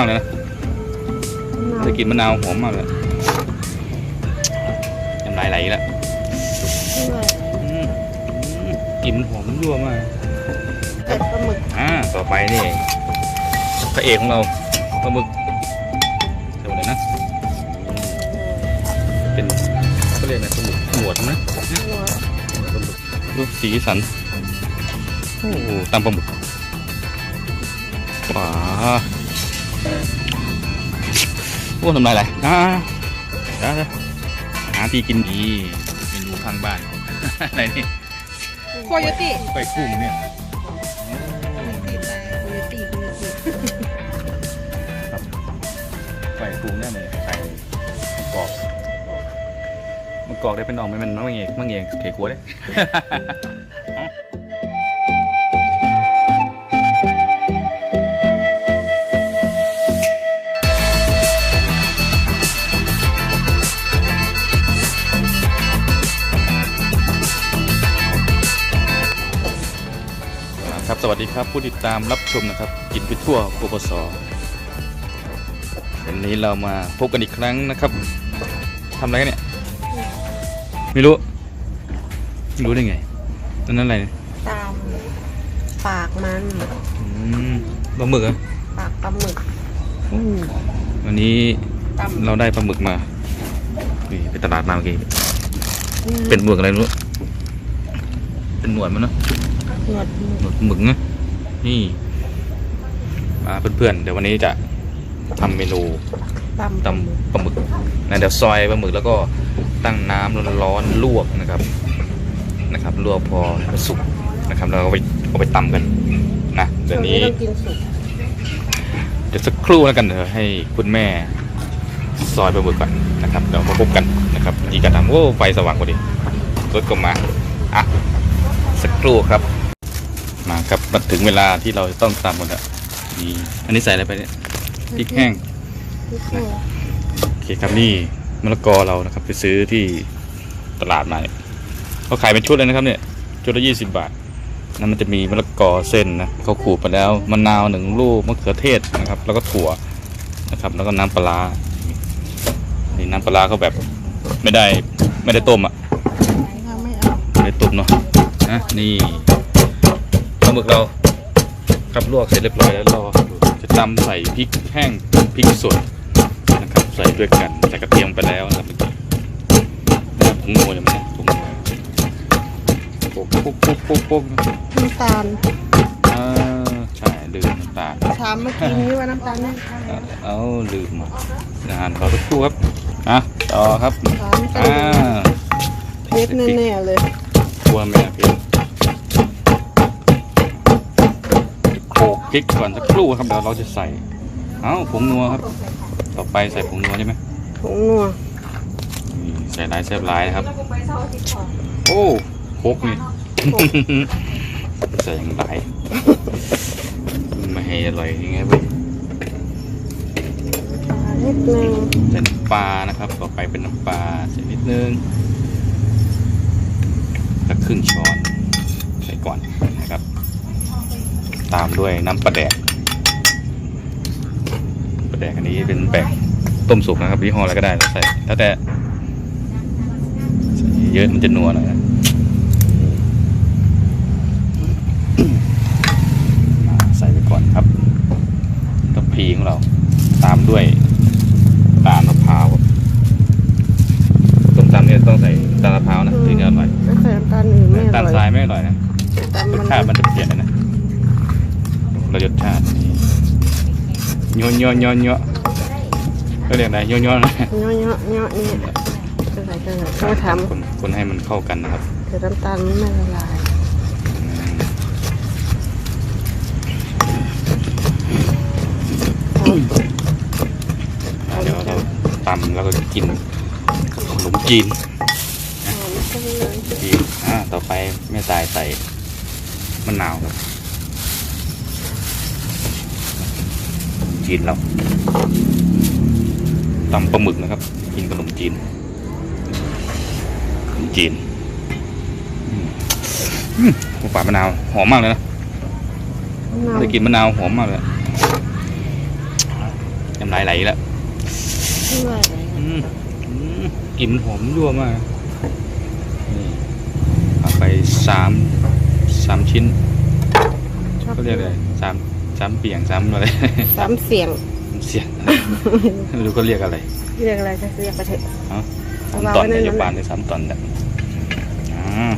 มากเลยนะได้กลิ่นมะนาวหอมมากเลยน้ำลายไหลอีกแล้วอืมอืมกลิ่นมันหอมมันยั่วมากเป็ดปลาหมึกอ่าต่อไปนี่พระเอกของเราปลาหมึกเดี๋ยวเลยนะ เป็นเขาเรียกอะไรปลาหมึกหนวดนะหัวปลาหมึกรูปสีสันโอ้โหตามปลาหมึกว้า โอ้ทำไรไรอ่าเดี๋ยวเดี๋ยวหาที่กินดีเมนูข้างบ้าน อะไรนี่โคโยตี้ไปกุ้งเนี่ยตีตายโคโยตี้โคโยตี้ไปกุ้งแน่เลยใส่กรอกมันกรอกได้เป็นออกไหมมันมังเอกมังเอกเขกัวได้ ครับสวัสดีครับผู้ติดตามรับชมนะครับกินไปทั่วปปสวันนี้เรามาพบกันอีกครั้งนะครับทำอะไรกันเนี่ยไม่รู้ไม่รู้ได้ไงนั่นนั่นอะไรเนี่ยตามปากมันอืมปลาหมึกเหรอปากปลาหมึกวันนี้ตำเราได้ปลาหมึกมานี่ไปตลาดมาเมื่อกี้เป็นหมึกอะไรไม่รู้เป็นหนวดมันเนาะ หนวดหมึกหมึกหมึกนะนี่มาเพื่อนๆเดี๋ยววันนี้จะทำเมนูตำตำปลาหมึกนะเดี๋ยวซอยปลาหมึกแล้วก็ตั้งน้ำร้อนๆลวกนะครับนะครับลวกพอให้มันสุกนะครับแล้วก็เอาไปเอาไปตำกันนะเดี๋ยวนี้ ต้องกินสุกเดี๋ยวสักครู่แล้วกันเดี๋ยวให้คุณแม่ซอยปลาหมึกก่อนนะครับเดี๋ยวมาพบกันนะครับอีกการทำโอ้ไฟสว่างพอดีรถก็มาอะสักครู่ครับ มาครับมาถึงเวลาที่เราจะต้องตำกันแล้วนี่อันนี้ใส่อะไรไปเนี่ยพริกแห้งพริกแห้งโอเคครับนี่มะละกอเรานะครับ ไปซื้อที่ตลาดมาเนี่ยเขาขายเป็นชุดเลยนะครับเนี่ยชุดละยี่สิบบาทนั่นมันจะมีมะละกอเส้นนะเขาขูดไปแล้วมะนาวหนึ่งลูกมะเขือเทศนะครับ แล้วก็ถั่วนะครับ แล้วก็น้ำปลาร้านี่น้ำปลาร้าเขาแบบไม่ได้ไม่ได้ต้มอะถ้าไม่เอาไม่ได้ต้มเนาะนะนี่ปลาหมึกเราครับลวกเสร็จเรียบร้อยแล้วรอจะตำใส่พริกแห้งพริกสดนะครับใส่ด้วยกันใส่กระเทียมไปแล้วนะครับเมื่อกี้นะครับผงนัวยังไม่ได้ผงนัวปุ๊บปุ๊บปุ๊บปุ๊บปุ๊บน้ำตาลอ่าใช่ลืมน้ำตาลถามเมื่อกี้นี้ว่าน้ำตาลนี่เอาเอาลืมนานขอสักครู่ครับอะต่อครับถามต้อ่าเพชรแน่ๆเลยกลัวแม่พี่โขลก พริกก่อนสักครู่ครับเดี๋ยวเราจะใส่เอ้าผงนัวครับ ต่อไปใส่ผงนัวใช่ไหมผงนัวนี่ใส่ลายแซ่บลายนะครับ โอ้โคกนี่ ใส่อย่างไรไม่ให้อร่อยยังไงเว้ยนิดนึงใส่น้ำปลานะครับ ต่อไปเป็นน้ำปลาใส่นิดนึงสักครึ่งช้อน ใส่ก่อนนะครับ ตามด้วยน้ำปลาแดกปลาแดกอันนี้เป็นแบบต้มสุกนะครับยี่ห้ออะไรก็ได้ใส่แล้วแต่ใส่เยอะมันจะนัวหน่อยนะอ่าใส่ไปก่อนครับทัพพีของเรา ตามด้วยตาลมะพร้าวครับต้มตำเนี่ยต้องใส่ตาลมะพร้าวนะถึงจะอร่อยถ้าใส่น้ำตาลอื่นไม่อตาลร่อยทรายไม่อร่อยนะแต่รมัสนชาติมันจะเปลี่ยน เลยนะรสชาติยัวยัวยัวยัวก็เรียกอะไรยัวยัวนะเนาะเนาะเนาะนี่จะใส่จะใส่เขาทคนคนให้มันเข้ากันนะครับำแต่น้ำตาลมันไม่ละลายเดี๋ยวเราตำแล้วก็กินกับขนมจีนหอมจังเลยจีนอ่าต่อไปแม่ตายใส่มะนาวครับ จีนเราตำปลาหมึกนะครับ กินขนมจีนขนมจีนอืมอืมหัวปลามะนาวหอมมากเลยนะมะนาวได้กินมะนาวหอมมากเลยำลายไหลแล้วไม่ว่าอะไรอืมอืมกลิ่นหอมยั่วมากนี่เอาไปสามสามชิ้นชอบก็เรียกอะไรสาม สามเปียงสามอะไรสามเสียงเสียงไม่รู้ก็เรียกอะไร เรียกอะไรก็เรียกไปเถอะฮะเอาสามวางตอนไว้ในนายนั้นบาลได้สามตอนแบบอ่า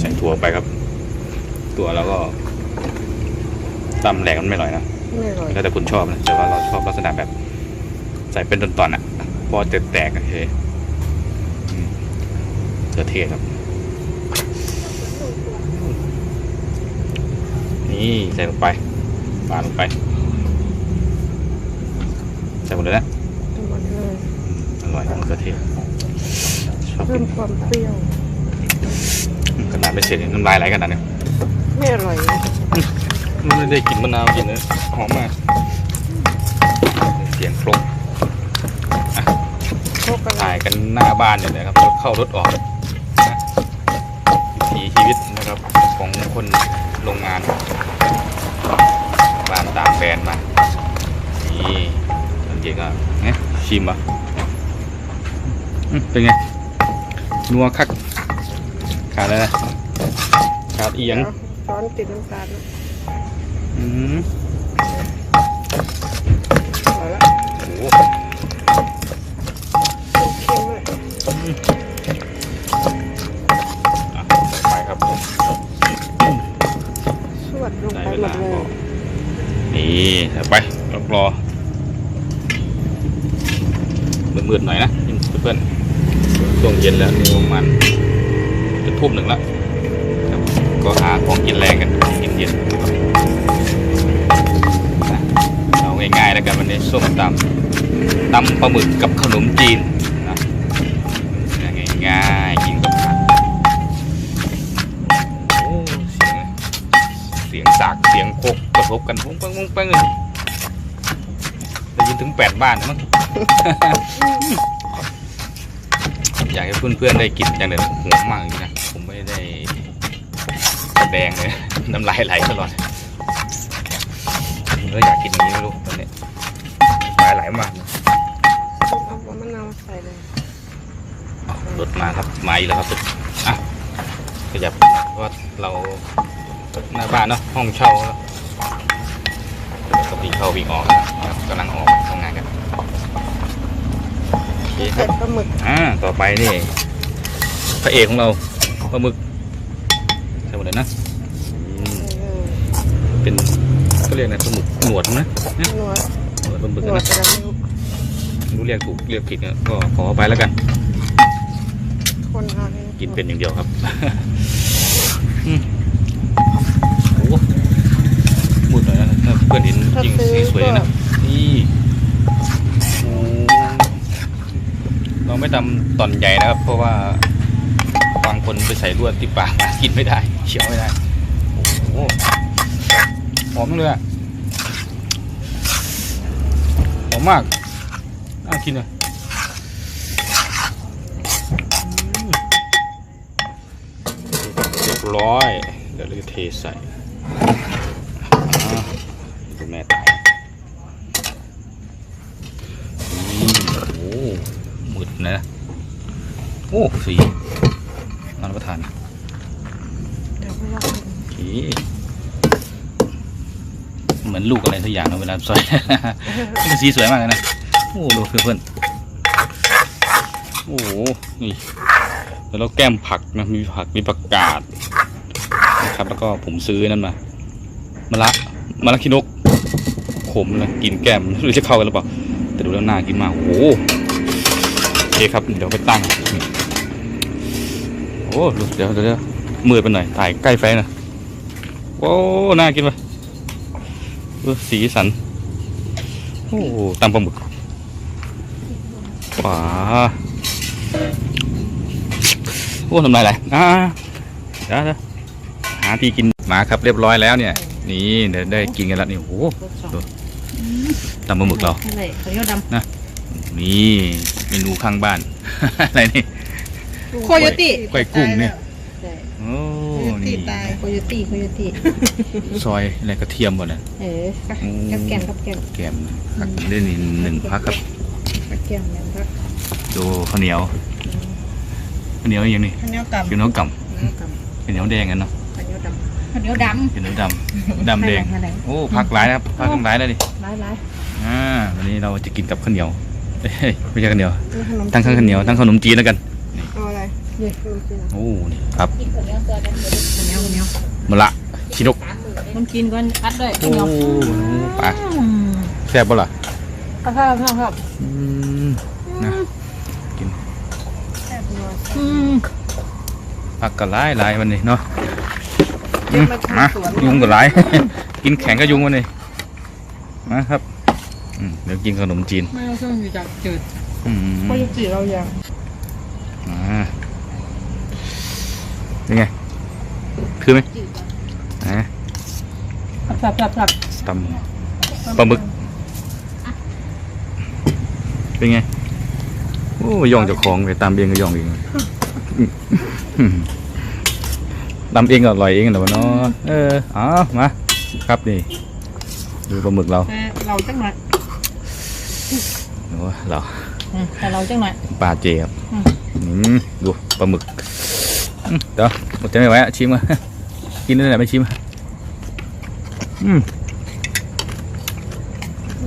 ใส่ถั่วไปครับถั่วแล้วก็ตำแหลกมันไม่อร่อยนะไม่อร่อยแล้วแต่คุณชอบนะแต่ว่าเราชอบลักษณะแบบ ใส่เป็นตอนๆอะ พอแตกๆอะเฮ้ยอืมเสือเทศครับ นี่ใส่ลงไปปาดลงไปใส่หมดเลยนะทั้งหมดเลยอร่อยมะเขือเทศชอบเพิ่กิมนความเปรี้ยว ขนาดไม่เสร็จยังน้ำลายไหลขนาดนี้ไม่อร่อยนะไม่ได้กลินมะนาวกินเลยหอมมากเสียงครกโชคอะไรถ่ายกันหน้าบ้านอยู่เลยครับแล้วเข้ารถออกนะวิ ถีชีวิตนะครับของคนโรงงานบ้านตากแฟนมา นี่ตอนเย็นก็เนี่ยชิมอะอืมเป็นไง นัวคัก ขาดอะไรนะขาดเอียงดี๋วช้อนติดน้ำตาลนะอืม ดลงได้ไปเวหมดเลย นี่ไปรอรอมืดๆหน่อยนะเพื่อนช่วงเย็นแล้วนี่ประมาณจะทุ่มหนึ่งแล้วก็หาของกินแรงกันกินเย็นนะครับนะเอาง่ายๆแล้วกันวันนี้ส้มตำตำปลาหมึกกับขนมจีน ระทบกันปุ้งปังปุ้งปังเลยได้ยินถึงแปดบ้านนะมั้ง อยากให้เพื่อนๆได้กินจังเลยโหมากจริงนะ ผมไม่ได้แสดงเลยน้ำลายไหลตลอดผมก็อยากกินอย่างนี้ไม่รู้ตอนนี้น้ำลายไหลมากเอามะนาวใส่เลยรถมาครับมาอีกแล้วครับอะขยับหน่อยเพราะว่าเราหน้าบ้านเนาะห้องเช่าเนอะก็วิ่งเข้าวิ่งออกนะครับกำลังออกทำงานกันโอเคคใส่รับปลาหมึกอ่าต่อไปนี่พระเอกของเราปลาหมึกใช่หมดเลยนะอืมเออเป็นก็เรียกนะปลาหมึกหนวดนะนวดหนวดปลาหมึกนวดนะ อะไรไม่รู้ไม่รู้เรียกถูกเรียกผิดเนี่ยก็ขออภัยแล้วกัน คนเอาให้กินเป็นอย่างเดียวครับ อืมโอ้โหมุดหน่อยนะถ้าเพื่อนเห็นถ้าจริงซื้อสีสวยก็เลยนะนี่โอ้เราไม่ทำตอนใหญ่นะครับ เพราะว่าบางคนไปใส่ลวดติดปากมากินไม่ได้เคี้ยวไม่ได้โอ้โหหอมเลยอะหอมมากน่ากินอะเรียบร้อยเดี๋ยวเราจะเทใส่อ่า แม่ตายโอ้หมืดนะ โอ้สีน่ารับประทานเดี๋ยวไปลองดูโอเคเหมือนลูกอะไรสักอย่างนะเวลาซอยนี่สีสวยมากเลยนะ โอ้ดูเพื่อนโอ้โห นี่ แล้วแก้มผักนะ มีผัก มีผักกาดนะครับ แล้วก็ผมซื้อนั่นมา มะละ มะละขี้นก มนะกินแก้มไม่รู้จะเข้ากันหรือเปล่าแต่ดูแล้วน่ากินมากโอ้โหโอเคครับเดี๋ยวไปตั้งโอ้เดี๋ยวเดี๋ยวมืดไปหน่อยถ่ายใกล้ไฟหนะโอ้น่ากินไปดูสีสันโอ้ตำปลาหมึกว้าโอ้ทำลายไหลอ่าเดี๋ยวเดี๋ยวหาที่กินมาครับเรียบร้อยแล้วเนี่ย นี่เดี๋ยวได้กินกันแล้วนี่โอ้โห ตำปลาหมึกเราอะไรเขาเรียกดนี่เมนูข้างบ้าน อะไรนี่ำโคโยติกล้วยกุ้งเนี่ยใช่โอ้นี่ตีตายโคโยตี้โคโยตี้ซอยอะไรกระเทียมบ่เนี่ยเออกับอืมกับแกมกับแกมแกมผักได้นี่หนึ่งพักครับกับแกมเนี่ยครับดูข้าวเหนียวข้าวเหนียวอย่างนี้ข้าวเหนียวกับข้าวเหนียวกกับำข้าวเหนียวแดงกันเนาะ ข้าวเหนียวดข้าวเหนียวดข้าวเหนียวดำดำแดงอะไรโอ้ผักหลายนะครับผักทั้งหลายเลยดิร้ายร้ายอ่าวันนี้เราจะกินกับข้าวเหนียวเอ้ยไม่ใช่ข้าวเหนียวนี่ขนมทั้งข้าวเหนียวทั้งขนมจีนแล้วกันเอาอะไรนี่ขนมจีนโอ้นี่ครับข้าวเหนียวข้าวเหนียวมะละชินกมันกินก่อนอัดด้วยโอ้ปลาแซ่บปะล่ะข้าวข้าวข้าวครับอืมนะกินอืมผักกะหลายหลายวันนี้เนาะ อืมมายุงกะหลาย กินแข็งก็ยุงวันนี้มาครับอืมเดี๋ยวกินขนมจีนไม่เอาเครื่องอยู่จากจืดอืมข้าวจีเราอย่างอ่าเป็นไงคือไหมอ่าสับสับสับตำปลาหมึก เป็นไง โอ้ย่องเจ้าของไปตามเองก็ย่องเองอืม ตำเองก็อร่อยเองเหรอวะเนาะเออเอ๋อมาครับนี่ดูปลาหมึกเราแต่เราจังหน่อยโอ้เราอืมแต่เราจังหน่อย ปลาเจครับอืม อืมดูปลาหมึกอืมเดี๋ยวอดใจไม่ไหวอะชิมอะกินได้ไหนไม่ชิมอะอืม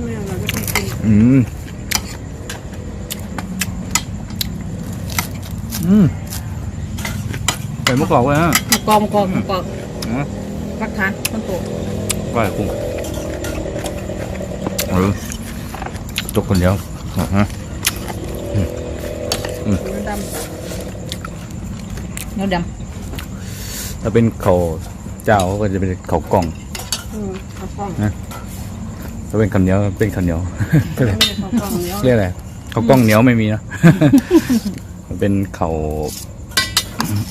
ไม่เอาเราจะต้องกินอืมอืมใส่มะกอกไว้ฮะ มะกอกมะกอกมะกอกอ๋อรักทานมันโตก้อยกุ้งเออจกคนเดียวอะฮะข้าวเหนียวดเนื้อดถ้าเป็นเขาวเจ้าก็จะเป็นเขาวกล่องำอืมข้าวกล้องถ้าเป็นข้าวเหนียวก็เป็นข้าวเหนียวไม่ได้ข้าวกล้องเหนียวเรียกอะไรข้าวกล้องเหนียวไม่มีนะ มันเป็นเขาว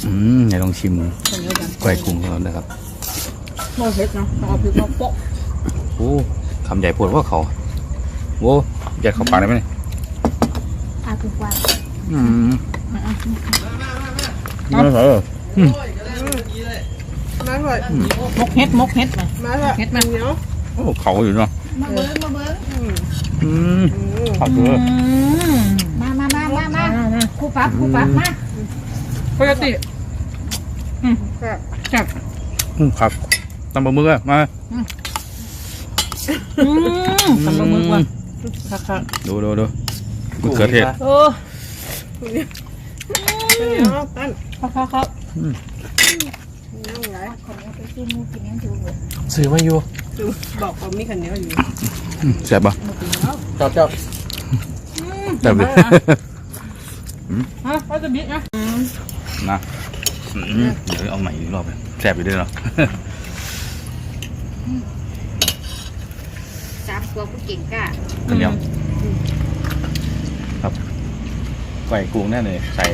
อืมไหนลองชิมำข้าวเหนียวดำก้อยกุ้งของเรานะครับโมเผ็ดเนาะเอาพริกมาโปะโอ้คำใหญ่ปวดว่าเขาโว้ยัดเข้าปากได้ไหมเนี่ยอาคือว่าอืมเอาไม่ใช่เหรอมาเลยมกเฮ็ดมกเฮ็ดมามาเลยเฮ็ดมันเหนียวโอ้เขาอยู่เนาะมาเบิ้งมาเบิ้งอืมอืมอืมเขาเยอะมามามามามามามาครูปั๊บครูปั๊บมา ปกติครับจับอืมครับตำปลาหมึกอะมาอืมทำบะหมึกว่ะค่ะค่ะดูดูดูมะเขือเทศโอ้ข้าวเหนียวปั้นค่ะค่ะค่ะเหนียวไหลคนนี้ไปกินมูกินยังดูเลยซื้อมาอยู่ดูบอกว่ามีข้าวเหนียวอยู่อืมแซ่บปะจับจับแซ่บเลยฮะว่าจะบิ๊กนะ นะอืมเดี๋ยวเอาใหม่อีกรอบเลยแซ่บอยู่ด้วยเนาะสามตัวผู้เก่งกล้าข้าวเหนียวครับก้อยกุ้งแน่เลยใส่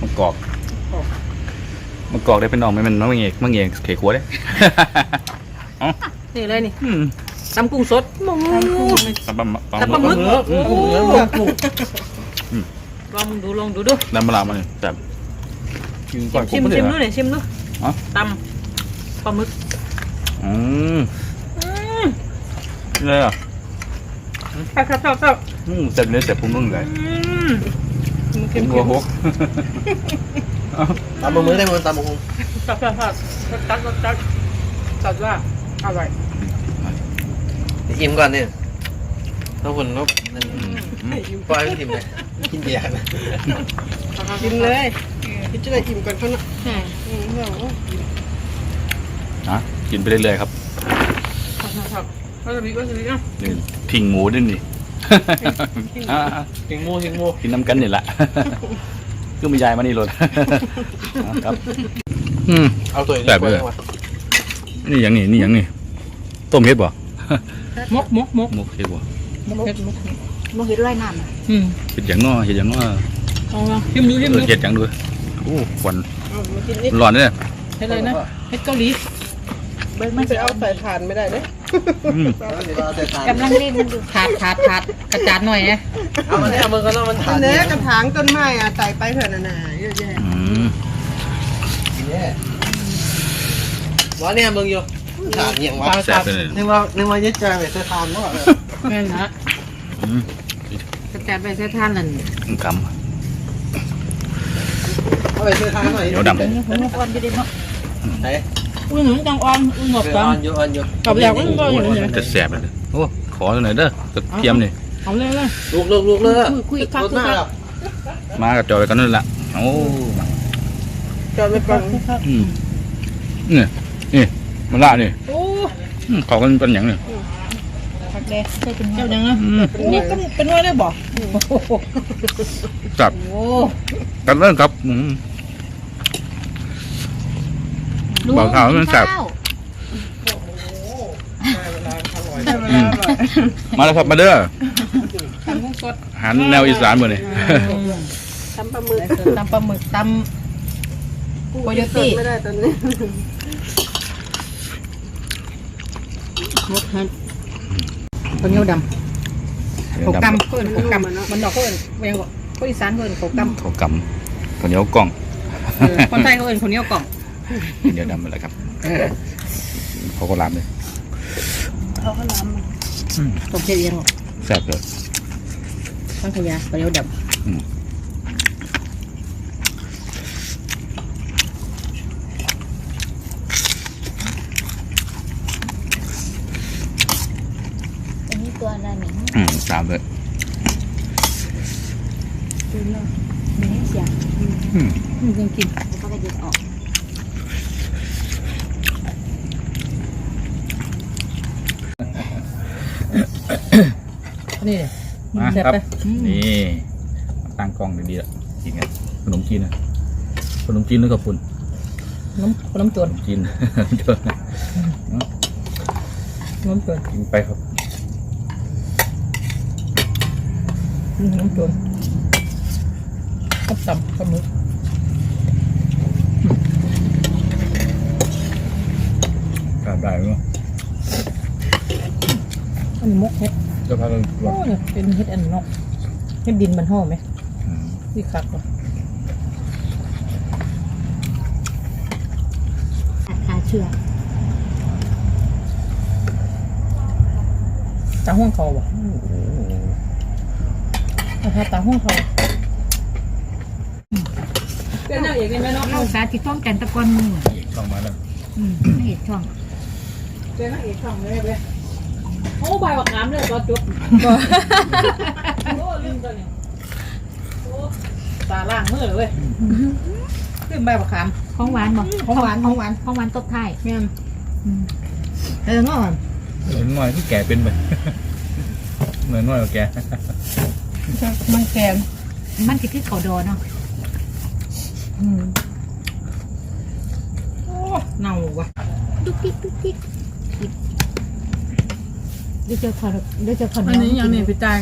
มะกอกมะกอกได้เป็นน้องไหมมันมะเงกมะเงกเขขัวได้ นี่เลยนี่อืมตำกุ้งสดหมูตำปลาหมึกตำปลาหมึกเนื้อกุ้งกุ้งเนื้อกุ้งกุ้งลองดูลองดูดูน้ำปลาร้ามันเนี่ยแซ่บ กินก้อยชิกุ้งมไม่ชิได้มเหรดูอหน่อยชิมดูอ๋อตำปลาหมึกอืมเลยอะครับครับครับครับอืมเสร็จเลยเสร็จพุ่งนุ่งเลยอืมพุ่งหัวหกตำมือมือได้มือตำมือครับครับครับจัดจัดจัดจัดว่าอร่อยอิ่มก่อนเนี่ยถ้าคนก็นั่นปล่อยไม่อิ่มเลยกินเบียร์นะกินเลย กินจะได้อิ่มก่อนเขาเนาะอืมอืมเราอะกินไปเรื่อยๆครับครับครับครับว่าจะบิ๊กว่าจะบิ๊กอะ นี่พิงหมูด้วยนี่อะหิงมูหิงมูกินน้ำกันนี่แหละก็มียายมานี่รถ ครับ อืม เอาตัวนี้แบบเลยนี่อย่างนี้นี่อย่างนี้ต้มเห็ดบ่มกมกมกหมกเห็ดบ่มกเผ็ดมกโมเห็นร้อยน้ำอะอืมเห็ดอย่างง้อเห็ดอย่างง้อเอาละชิมดูชิมเอดูอเห็ดอย่างด้วย โอ้ควันเอามากินนิดร้อนเนี่ยเฮ็ดเลยนะเฮ็ดเกาหลีไม่ไปเอาใส่ถ่านไม่ได้เลยอืมกำลังเล่นมันดูถาดถาดถาดกระจาดหน่อยนะเอามันเอามือกันแล้วมันอัทานนนี้กระถางต้นไม้อะใส่ไปเถอะน่ะน่ะเยอะแยะอืมเนี่ยบอเนี่ยมึงอยู่ถามอย่างวะแซ่บไปเลยนึกว่านึกว่ายึดใจไปเสื้อทานเนาะแม่นนะอืมกระแตไปใส่ท่านนั่นค เอาไปเสื้อทานหน่อยำเดี๋ยวดำ นี่ผมอ่อนอยู่เด้เนาะไหนอุ้ยหนูจังอ่อนอุ้ยหมดเสื้อจังอ่อนอยู่อ่อนอยู่กับแล้วก็ก็อยู่นี่จะแซ่บเลยโอ้ขอหน่อยเด้อกระเทียมนี่เอาเลยเลยลูกลูกลูกเลยคุยคุยคักรถหน้าแล้วมากับจอยกันนั่นแหละโอ้จอดไปก่อนอืมนี่นี่มันละนี่โอ้อืมเขากันเป็นอย่างนี่คักแดงใส่เป็นเจ้ายังนะอืมนี่ก็เป็นว่าได้บ่จับโอ้กันเรื่องครับอืมลุง บอกข่าวมันแซ่บข้าวอืมมาแล้วครับมาเด้อตำกุ้งสดอาหารแนวอีสานหมดเลยทำปลาหมึกตำปลาหมึกตำโคโยตี้ไม่ได้ตอนนี้มกฮันคนเหนียวดำเขากำเพื่อนเขากำมันดอกเพื่อนเวียงบอกคนอีสานเพื่อนเขากำเขากำข้าวเหนียวกล่องเออคนไทยเขาเอิ้นคนเหนียวกล่อง เดี๋ยวดำไปเลยครับเขาก็รามเลยเขาก็ล้ตกเชียเอียงแซ่บเลยพัทยาคนเหนียวดอันนี้ตัวอะไรหนิอืมตามเลยมีเสียงอืมำมันยังกินแล้วก็กระเด็นออก นี่เลยมาแซ่บครับ ไปนี่ตั้งกล้องดีๆละกินกันขนมจีนนะขนมจีนหรือกับปุ่นน้ำน้ำจขนนมจีนน้ำจนกินไปครับน้ำจนกับตำกับหมึกกลับได้ไหมอันนี้มกเฮ็ดเจะพากันโอ้เนี่ยเป็นเฮ็ดอันนอกเฮ็ดดินมันห่อไหมอืมนี่คักว่ะตัดขาเชือกตาห้วงเขาว่ะนะคะตาห้วงเขาเป็นนางเอกเป็นแม่น้องเข้าสาธิตช่องจันตะกอนมืออีกช่องมาแล้วอืมไม่เห็นช่องเป็นนางเอกช่องเลยเลย โอ้ใบบักน้ำเลยตอนจบโอ้ลืมตัวนี้โอ้ตาล่างมือเลยเว้ยลืมใบบักขามของหวานบ่ของหวานของหวานของหวานตบท้ายแม่นอืมเออง้อนเหมือนหน่อยที่แก่เป็นไปเหมือนหน่อยกับแกมันแกนมันจะคือเขาดอเนาะอืมโอ้เน่าว่ะดุ๊กดิ๊กดุ๊กดิ๊กเดี๋ยวเจอขอเดี๋ยวเจอขออันนี้ยังนี่พี่ตาย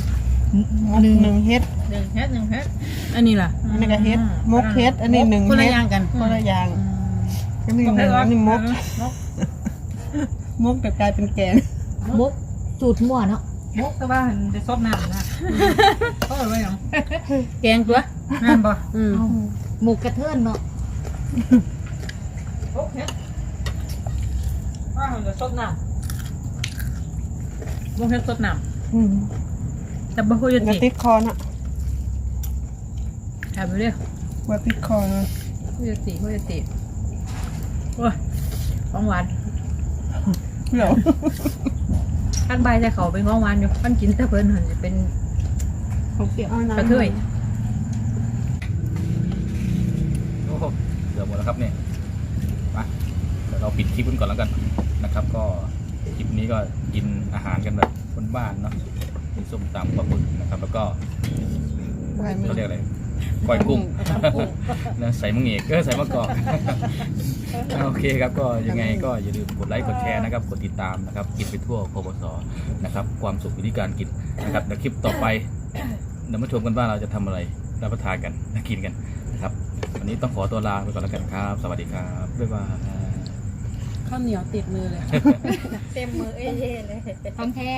หนึ่งหนึ่งเฮ็ดหนึ่งเฮ็ดหนึ่งเฮ็ดอันนี้ล่ะอันนี้ก็เฮ็ดมกเฮ็ดอันนี้หนึ่งคนละเฮ็ดอย่างกันคนละอย่างอันนี้หนึ่งอันนี้มกมกแต่กลายเป็นแกงมุกจูดมั่วเนาะมุกแต่ว่าจะซดน้ำนะเขาเอาไว้ยังแกงตัวนั่นบ่อืมเอาหมูกระเทือนเนาะมุกเฮ็ดว่ามันจะซดน้ำ มุกเฮ็ดซดน้ำแต่บ่คุยกระติติกคอนะแอบไปเรื่อยกระติกคอนะคุยติคุยติโอ้ยของหวานเดี๋ยวขั้นใบแต่เขาเป็นของหวานอยู่ขั้นกินแต่เพิ่นหันจะเป็นเขาเปรี้ยวกระเทยโอ้โหเกือบหมดแล้วครับเนี่ยมาเดี๋ยวเราปิดคลิปกันก่อนแล้วกันนะครับ ก็ คลิปนี้ก็กินอาหารกันแบบคนบ้านเนาะกินส้มตำปลาหมึกนะครับ แล้วก็เขาเรียกอะไรก้อยกุ้งนะใส่มังเอกเออใส่มะกอกโอเคครับก็ยังไงก็อย่าลืมกดไลค์กดแชร์นะครับกดติดตามนะครับ กินไปทั่วโคบสนะครับ ความสุขอยู่ที่การกินนะครับเดี๋ยวคลิปต่อไปเดี๋ยวมาชมกันว่าเราจะทำอะไรรับประทานกันนะกินกันนะครับวันนี้ต้องขอตัวลาไปก่อนแล้วกันครับ สวัสดีครับบ๊ายบาย ข้าวเหนียวติดมือเลย เต็มมือเอ้ยเลยของแท้